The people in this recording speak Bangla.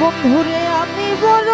বন্ধুরে আমি বড়